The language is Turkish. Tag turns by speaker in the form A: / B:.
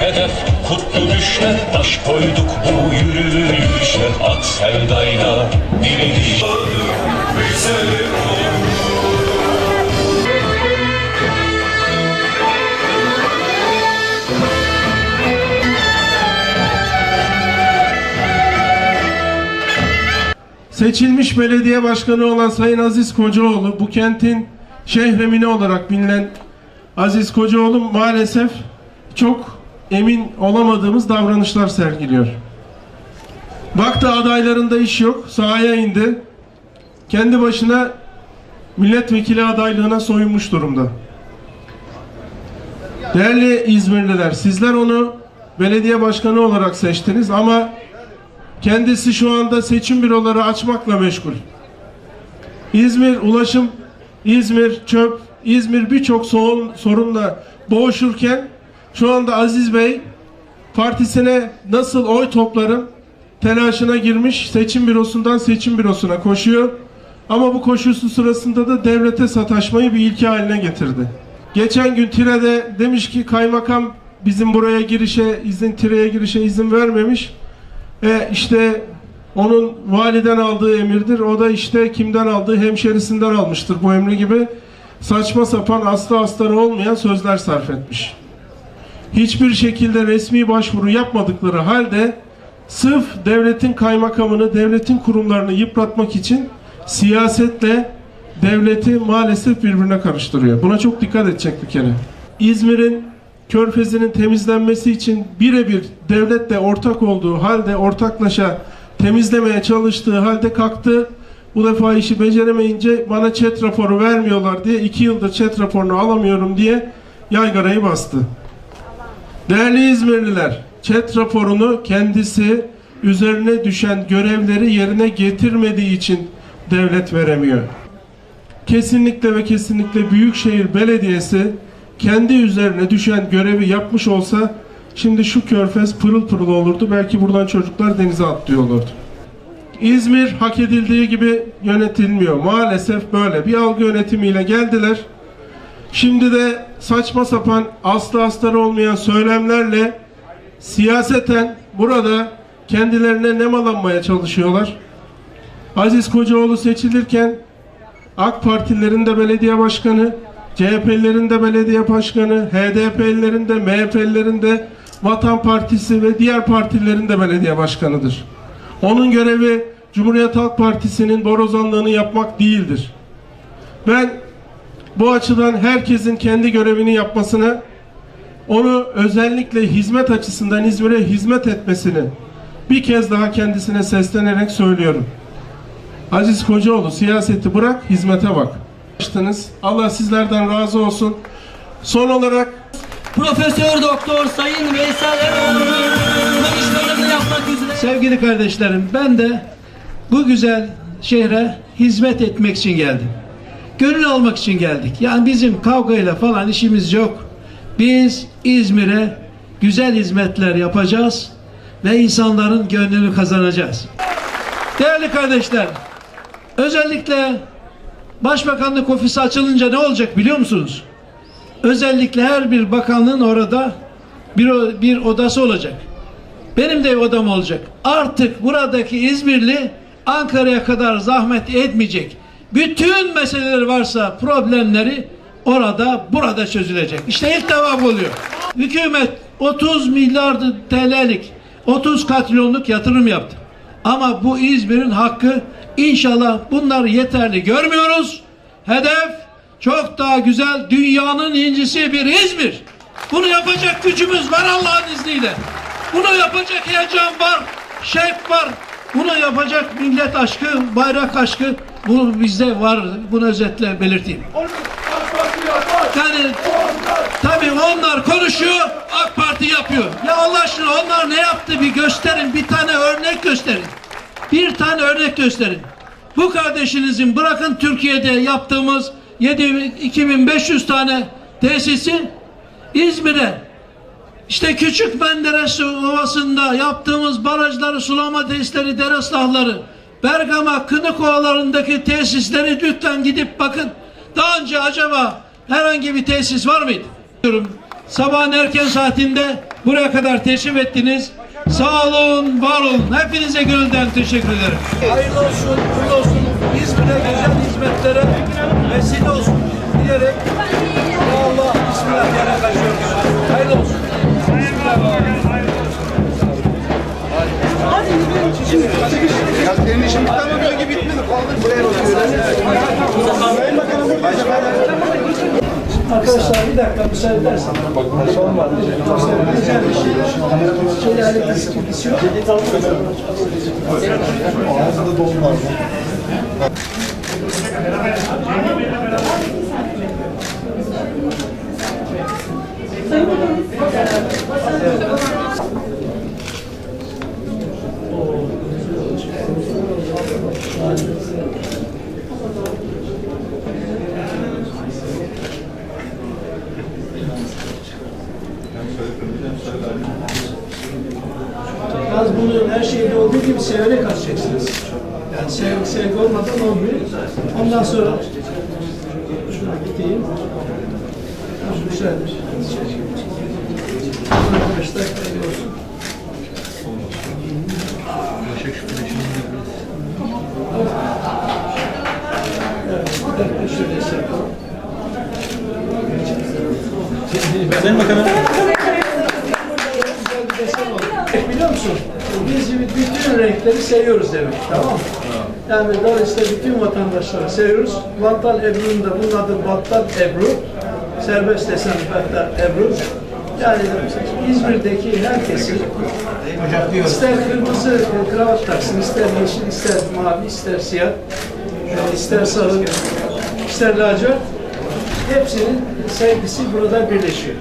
A: hedef Kutlu düşle taş koyduk bu yürüyüşe. Ak sevdayla diriliş Bize
B: Seçilmiş belediye başkanı olan Sayın Aziz Kocaoğlu bu kentin şehremini olarak bilinen Aziz Kocaoğlu maalesef çok emin olamadığımız davranışlar sergiliyor. Baktı adaylarında iş yok, sahaya indi. Kendi başına milletvekili adaylığına soyunmuş durumda. Değerli İzmirliler, sizler onu belediye başkanı olarak seçtiniz ama Kendisi şu anda seçim büroları açmakla meşgul. İzmir ulaşım, İzmir çöp, İzmir birçok sorun, sorunla boğuşurken şu anda Aziz Bey partisine nasıl oy toplarım telaşına girmiş seçim bürosundan seçim bürosuna koşuyor. Ama bu koşusu sırasında da devlete sataşmayı bir ilke haline getirdi. Geçen gün Tire'de demiş ki kaymakam bizim buraya girişe izin Tire'ye girişe izin vermemiş. E işte onun validen aldığı emirdir. O da işte kimden aldığı hemşerisinden almıştır bu emri gibi saçma sapan aslı astarı olmayan sözler sarf etmiş. Hiçbir şekilde resmi başvuru yapmadıkları halde sırf devletin kaymakamını, devletin kurumlarını yıpratmak için siyasetle devleti maalesef birbirine karıştırıyor. Buna çok dikkat edecek bir kere. İzmir'in Körfezi'nin temizlenmesi için birebir devletle ortak olduğu halde ortaklaşa temizlemeye çalıştığı halde kalktı. Bu defa işi beceremeyince bana çet raporu vermiyorlar diye iki yıldır çet raporunu alamıyorum diye yaygarayı bastı. Değerli İzmirliler, çet raporunu kendisi üzerine düşen görevleri yerine getirmediği için devlet veremiyor. Kesinlikle ve kesinlikle Büyükşehir Belediyesi kendi üzerine düşen görevi yapmış olsa şimdi şu körfez pırıl pırıl olurdu. Belki buradan çocuklar denize atlıyor olurdu. İzmir hak edildiği gibi yönetilmiyor. Maalesef böyle. Bir algı yönetimiyle geldiler. Şimdi de saçma sapan aslı astarı olmayan söylemlerle siyaseten burada kendilerine nemalanmaya çalışıyorlar. Aziz Kocaoğlu seçilirken AK Partililerin de belediye başkanı, CHP'lilerin de belediye başkanı, HDP'lilerin de, MHP'lilerin de Vatan Partisi ve diğer partilerin de belediye başkanıdır. Onun görevi Cumhuriyet Halk Partisi'nin borazanlığını yapmak değildir. Ben bu açıdan herkesin kendi görevini yapmasını, onu özellikle hizmet açısından İzmir'e hizmet etmesini bir kez daha kendisine seslenerek söylüyorum. Aziz Kocaoğlu siyaseti bırak, hizmete bak. Allah sizlerden razı olsun. Son olarak
C: Profesör Doktor Sayın Veysel Eroğlu'nun konuşmalarını yapmak üzere.
D: Sevgili kardeşlerim ben de bu güzel şehre hizmet etmek için geldim. Gönül almak için geldik. Yani bizim kavgayla falan işimiz yok. Biz İzmir'e güzel hizmetler yapacağız ve insanların gönlünü kazanacağız. Değerli kardeşler, özellikle Başbakanlık ofisi açılınca ne olacak biliyor musunuz? Özellikle her bir bakanlığın orada bir, bir odası olacak. Benim de odam olacak. Artık buradaki İzmirli Ankara'ya kadar zahmet etmeyecek. Bütün meseleler varsa problemleri orada burada çözülecek. İşte ilk defa oluyor. Hükümet 30 milyar TL'lik 30 katrilyonluk yatırım yaptı. Ama bu İzmir'in hakkı inşallah bunlar yeterli görmüyoruz. Hedef çok daha güzel dünyanın incisi bir İzmir. Bunu yapacak gücümüz var Allah'ın izniyle. Bunu yapacak heyecan var, şevk var. Bunu yapacak millet aşkı, bayrak aşkı bu bizde var. Bunu özetle belirteyim. Yani tabii onlar konuşuyor, AK Parti yapıyor. Ya Allah aşkına onlar ne yaptı bir gösterin, bir tane örnek gösterin. Bir tane örnek gösterin. Bu kardeşinizin bırakın Türkiye'de yaptığımız 7, 2500 tane tesisi İzmir'e işte Küçük Menderes Ovası'nda yaptığımız barajları, sulama tesisleri, dere ıslahları, Bergama, Kınık Ovalarındaki tesisleri lütfen gidip bakın. Daha önce acaba herhangi bir tesis var mıydı? Sabahın erken saatinde buraya kadar teşrif ettiniz. Sağ olun, var olun. Hepinize gönülden teşekkür ederim. Hayırlı olsun, uğurlu olsun. İzmir'e güzel hizmetlere vesile olsun Arkadaşlar bir dakika müsaade edersen. Son var. Güzel bir şey. Şöyle hani eskisi yok. Yalnız bunu her şeyde olduğu gibi severek açacaksınız. Yani sevgi, sevgi olmadan olmuyor. Ondan sonra şuna gideyim. Güzeldir. Arkadaşlar hayırlı olsun. Desen oldu. Biliyor musun? Biz bütün renkleri seviyoruz demek. Tamam mı? Yani dolayısıyla bütün vatandaşları seviyoruz. Battal Ebru'nun da bunun adı Battal Ebru. Serbest desen Battal Ebru. Yani İzmir'deki herkesi ister kırmızı kravat taksın, ister yeşil, ister mavi, ister siyah, ister sarı, ister lacivert hepsinin sevgisi burada birleşiyor.